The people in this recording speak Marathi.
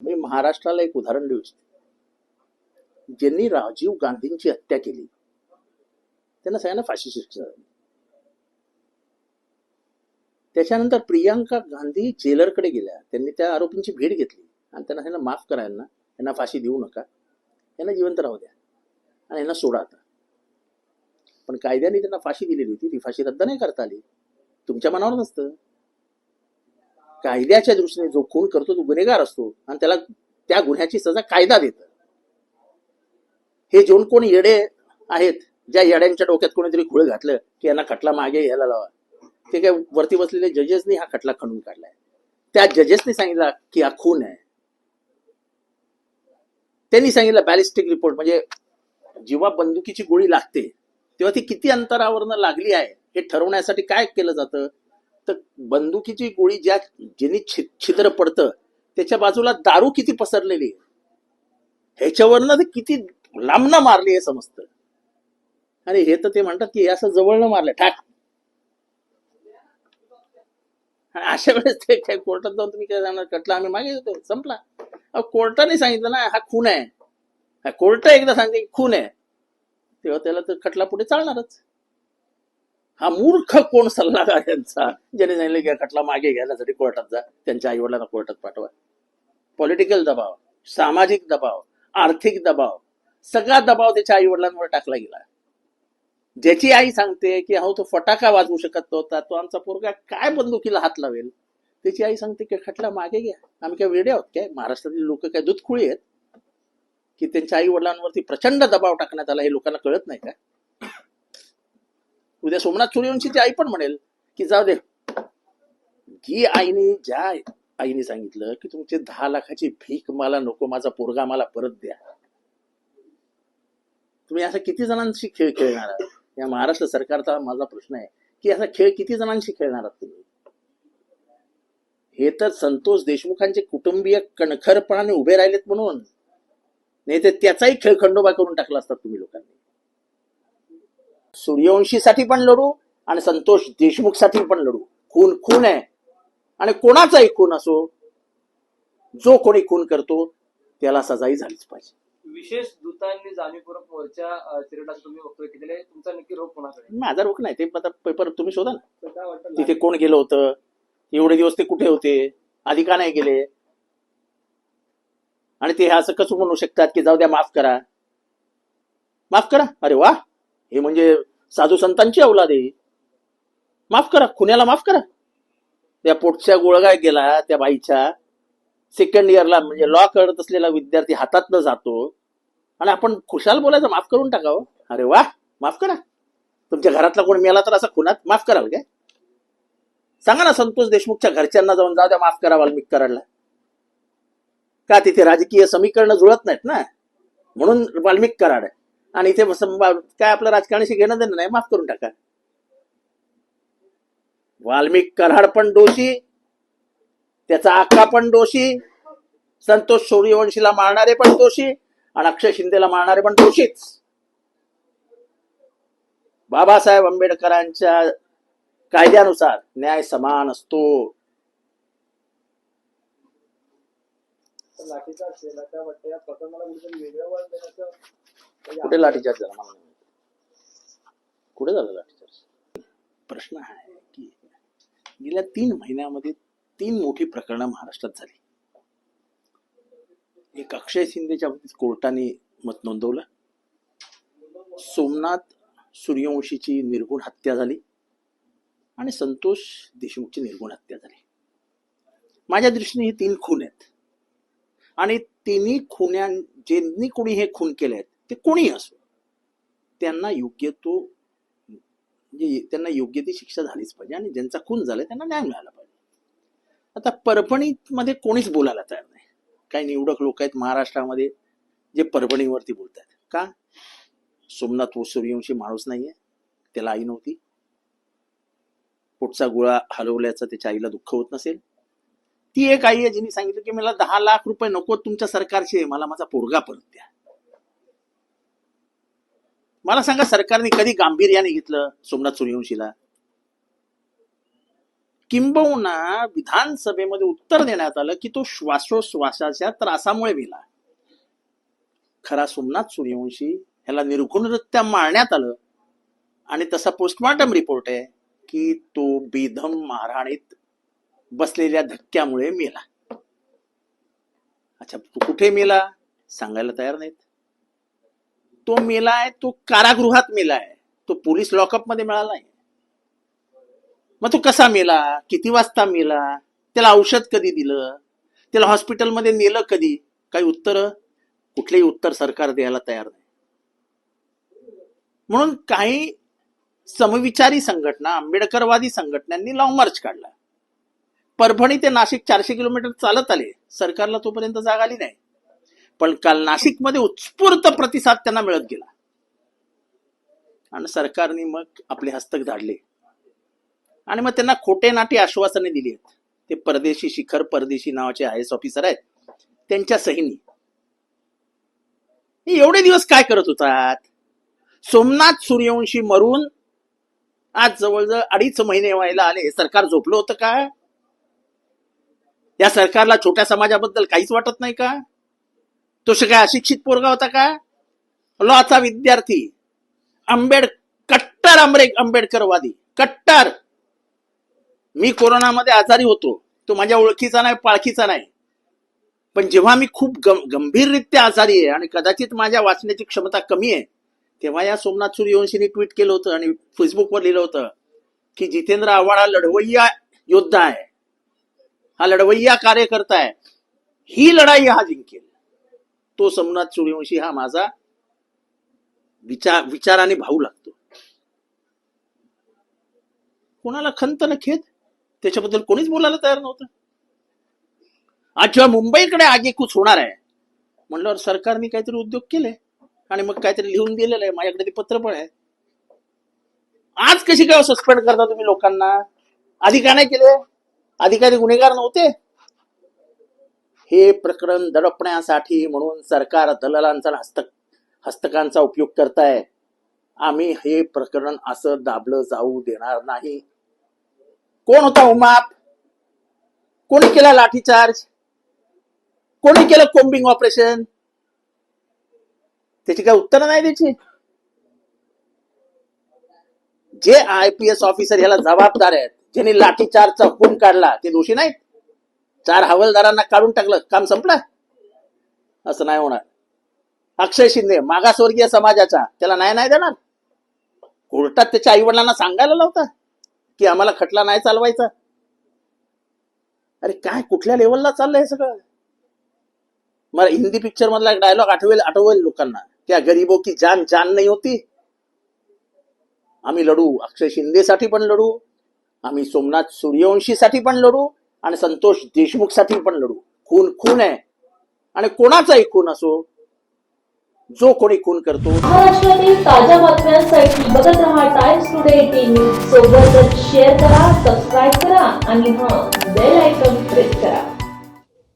मी महाराष्ट्राला एक उदाहरण देऊ इच्छितो. ज्यांनी राजीव गांधींची हत्या केली त्यांना सगळ्यांना फाशी शिक्षा झाली. त्याच्यानंतर प्रियांका गांधी जेलरकडे गेल्या. त्यांनी त्या आरोपींची भेट घेतली. आणि त्यांना त्यांना माफ करा यांना. यांना फाशी देऊ नका. यांना जिवंत राहू द्या. आणि यांना सोडा आता. पण कायद्याने त्यांना फाशी दिलेली होती. ती फाशी रद्द नाही करता आली. तुमच्या मनावर नसतं. कायद्याच्या दृष्टीने जो खून करतो तो गुन्हेगार असतो आणि त्याला त्या गुन्ह्याची सजा कायदा देत. हे जेवण कोण येडे आहेत ज्या येड्यांच्या डोक्यात कोणीतरी खुळ घातलं की यांना खटला मागे यायला लावा. ते काय वरती बसलेले जजेसनी हा खटला खणून काढलाय. त्या जजेसनी सांगितलं की हा खून आहे. त्यांनी सांगितलं बॅलिस्टिक रिपोर्ट म्हणजे जेव्हा बंदुकीची गोळी लागते तेव्हा ती किती अंतरावरनं लागली आहे हे ठरवण्यासाठी काय केलं जातं? तर बंदुकीची गोळी ज्या ज्यांनी छिद्र पडतं त्याच्या बाजूला दारू किती पसरलेली आहे? ह्याच्यावरनं ते किती लांबनं मारली हे समजतं. आणि हे तर ते म्हणतात की असं जवळनं मारलं ठाक. अशा वेळेस ते काय कोर्टात जाऊन तुम्ही काय जाणार कटला आम्ही मागे येतो. संपला. अहो, कोर्टाने सांगितलं ना हा खून आहे. हा कोर्ट एकदा सांगते खून आहे. तेव्हा त्याला तर खटला पुढे चालणारच. हा मूर्ख कोण सल्लागार यांचा? ज्याने सांगितलं की खटला मागे घेण्यासाठी कोर्टात जा त्यांच्या आईवडिलांना कोर्टात पाठवा. पॉलिटिकल दबाव सामाजिक दबाव आर्थिक दबाव सगळा दबाव त्याच्या आईवडिलांवर टाकला गेला. ज्याची आई सांगते की अहो तो फटाका वाजवू शकत नव्हता तो आमचा पोरगा काय बंदुकीला हात लावेल? त्याची आई सांगते की खटला मागे घ्या. आम्ही काय वेडे आहोत काय? महाराष्ट्रातील लोक काय दुधखुळी आहेत? की त्यांच्या आई वडिलांवरती प्रचंड दबाव टाकण्यात आला हे लोकांना कळत नाही का? उद्या सोमनाथ सूर्यवंशीची आई पण म्हणेल की जाऊ दे. जी आईने ज्या आईने सांगितलं की तुमचे दहा लाखाची भीक मला नको माझा पोरगा मला परत द्या. तुम्ही असा किती जणांशी खेळ खेळणार आहात? या महाराष्ट्र सरकारचा माझा प्रश्न आहे की असा खेळ किती जणांशी खेळणार आहात तुम्ही? हे तर संतोष देशमुखांचे कुटुंबीय कणखरपणाने उभे राहिलेत म्हणून. नाही तर त्याचाही खेळ खंडोबा करून टाकला असतात तुम्ही लोकांनी. सूर्यवंशीसाठी पण लढू आणि संतोष देशमुखसाठी पण लढू. खून खून आहे. आणि कोणाचाही खून असो जो कोणी खून करतो त्याला सजाही झालीच पाहिजे. विशेष दूतांनी जाणीवपूर्वक मोर्चा अ, चिरडा तुम्ही वक्तव्य केलेले तुमचा नक्की रोग कोणाकडे माझा रोख नाही. ते आता पेपर तुम्ही शोधा ना. तर काय वाटतं तिथे कोण गेलं होतं? एवढे दिवस ते कुठे होते? आधी का नाही गेले. आणि ते असं कसं म्हणू शकतात की जाऊ द्या माफ करा. माफ करा? अरे वा! हे म्हणजे साधू संतांची औलाद आहे. माफ करा खुन्याला माफ करा. त्या पोटच्या गोळगाय गेला त्या बाईच्या. सेकंड इयरला म्हणजे लॉ करत असलेला विद्यार्थी हातातनं जातो. आणि आपण खुशाल बोलायचं माफ करून टाकावं. अरे वा माफ करा. तुमच्या घरातला कोण मेला तर असा खुनात माफ कराल काय? सांगा ना संतोष देशमुखच्या घरच्यांना जाऊन जाऊ द्या माफ करा वाल्मिक कराडला का तिथे राजकीय समीकरण जुळत नाहीत ना? म्हणून वाल्मिक कराड आहे. आणि इथे काय आपलं राजकारणाशी घेणं देणं नाही माफ करून टाका. वाल्मिक कराड पण दोषी त्याचा आका पण दोषी संतोष सूर्यवंशीला मारणारे पण दोषी आणि अक्षय शिंदेला मारणारे पण दोषीच. बाबासाहेब आंबेडकरांच्या कायद्यानुसार न्याय समान असतो. लाठीचा केला वाटतं या प्रकरणाला कुठेतरी वेगळं वळण देण्याचं कुठे लाठीचार्ज झाला? मला कुठे झाला लाठीचार्ज प्रश्न आहे की गेल्या तीन महिन्यामध्ये तीन मोठी प्रकरणं महाराष्ट्रात झाली. एक अक्षय शिंदेच्या बाबतीत कोर्टाने मत नोंदवलं. सोमनाथ सूर्यवंशीची निर्गुण हत्या झाली आणि संतोष देशमुखची निर्गुण हत्या झाली. माझ्या दृष्टीने हे तीन खून आहेत. आणि तिन्ही खुन्या ज्यांनी कोणी हे खून केले आहेत ते कोणी असो. त्यांना योग्य तो म्हणजे त्यांना योग्य ती शिक्षा झालीच पाहिजे आणि ज्यांचा खून झालाय त्यांना न्याय मिळाला पाहिजे. आता परभणीमध्ये कोणीच बोलायला तयार नाही. काही निवडक लोक आहेत महाराष्ट्रामध्ये जे परभणीवरती बोलतात का? सोमनाथ सूर्यवंशी माणूस नाहीये. त्याला आई नव्हती. पोटचा गोळा हलवल्याचं त्याच्या आईला दुःख होत नसेल. ती एक आई आहे जिने सांगितलं की मला दहा लाख रुपये नको तुमच्या सरकारचे. मला माझा पोरगा परत द्या. मला सांगा सरकारने कधी गांभीर्याने घेतलं सोमनाथ सूर्यवंशीला? किंबहुना विधानसभेमध्ये उत्तर देण्यात आलं की तो श्वासोश्वासाच्या त्रासामुळे मेला खरा सोमनाथ सूर्यवंशी ह्याला निर्गुणरित्या मारण्यात आलं आणि तसा पोस्टमॉर्टम रिपोर्ट आहे की तो बेधम मारहाणीत बसलेल्या धक्क्यामुळे मेला. अच्छा तो कुठे मेला? सांगायला तयार नाहीत. तो मेलाय तो कारागृहात मेलाय तो पोलीस लॉकअपमध्ये मिळाला आहे मग तो कसा मेला? किती वाजता मेला? त्याला औषध कधी दिलं? त्याला हॉस्पिटलमध्ये नेलं कधी? काही उत्तर? कुठलेही उत्तर सरकार द्यायला तयार नाही. म्हणून काही समविचारी संघटना आंबेडकरवादी संघटनांनी लॉंग मार्च काढला. परभणी ते नाशिक चारशे किलोमीटर चालत आले. सरकारला तोपर्यंत जाग आली नाही. पण काल नाशिकमध्ये उत्स्फूर्त प्रतिसाद त्यांना मिळत गेला. आणि सरकारने मग आपले हस्तक धाडले आणि मग त्यांना खोटे नाटी आश्वासने दिली आहेत. ते परदेशी शिखर परदेशी नावाचे आय एस ऑफिसर आहेत. त्यांच्या सहीनी. एवढे दिवस काय करत होतात? सोमनाथ सूर्यवंशी मरून आज जवळजवळ अडीच महिने व्हायला आले. सरकार झोपलं होतं का? या सरकारला छोट्या समाजाबद्दल काहीच वाटत नाही का? तो काय अशिक्षित पोरगा होता का? लॉचा विद्यार्थी. आंबेड कट्टर आंबे आंबेडकरवादी. कट्टर. मी कोरोनामध्ये आजारी होतो. तो माझ्या ओळखीचा नाही पाळखीचा नाही. पण जेव्हा मी खूप गंभीररित्या आजारी आहे आणि कदाचित माझ्या वाचण्याची क्षमता कमी आहे तेव्हा या सोमनाथ सूर्यवंशीने ट्विट केलं होतं आणि फेसबुकवर लिहिलं होतं की जितेंद्र आव्हाड हा लढवय्या योद्धा आहे. हा लढवय्या कार्यकर्ता आहे. ही लढाई हा जिंकेल. तो समनाथ सूर्यवंशी हा माझा विचार विचाराने भाऊ लागतो. कोणाला खंत न खेद? त्याच्याबद्दल कोणीच बोलायला तयार नव्हतं. आज जेव्हा मुंबईकडे आगेकूच होणार आहे म्हणल्यावर सरकारने काहीतरी उद्योग केले आणि मग काहीतरी लिहून दिलेलं आहे माझ्याकडे ते पत्र पण आहे. आज कशी काय सस्पेंड करता तुम्ही लोकांना? आधी का नाही केले? अधिकारी गुन्हेगार नव्हते? हे प्रकरण दडपण्यासाठी म्हणून सरकार दलालांचा हस्तक हस्तकांचा उपयोग करताय. आम्ही हे प्रकरण असं दाबलं जाऊ देणार नाही. कोण होता हो उमाप कोणी केला लाठीचार्ज कोणी केलं कोम्बिंग ऑपरेशन? त्याची काय उत्तर नाही त्याची जे आय पी एस ऑफिसर याला जबाबदार आहेत ज्यांनी लाठीचार्जचा हुकूम काढला ते दोषी नाहीत? चार हवालदारांना काढून टाकलं. काम संपलं? असं नाही होणार. अक्षय शिंदे मागासवर्गीय समाजाचा त्याला नाही नाही देणार? कोर्टात त्याच्या आई वडिलांना सांगायला लावता? की आम्हाला खटला नाही चालवायचा? अरे काय कुठल्या लेवलला चाललंय हे सगळं? मला हिंदी पिक्चर मधला एक डायलॉग आठवेल आठवेल लोकांना. त्या गरीबो की जान जान नाही होती. आम्ही लढू. अक्षय शिंदेसाठी पण लढू. आम्ही सोमनाथ सूर्यवंशीसाठी पण लढू. आणि संतोष देशमुखसाठी पण लढू. खून खून आहे. आणि कोणाचाही खून असो जो कोणी खून करतो. महाराष्ट्रातील ताज्या बातम्यांसाठी बघत राहा टाइम्स टुडे टीव्ही सोबतच शेअर करा सबस्क्राईब करा आणि हा बेल आयकॉन प्रेस करा.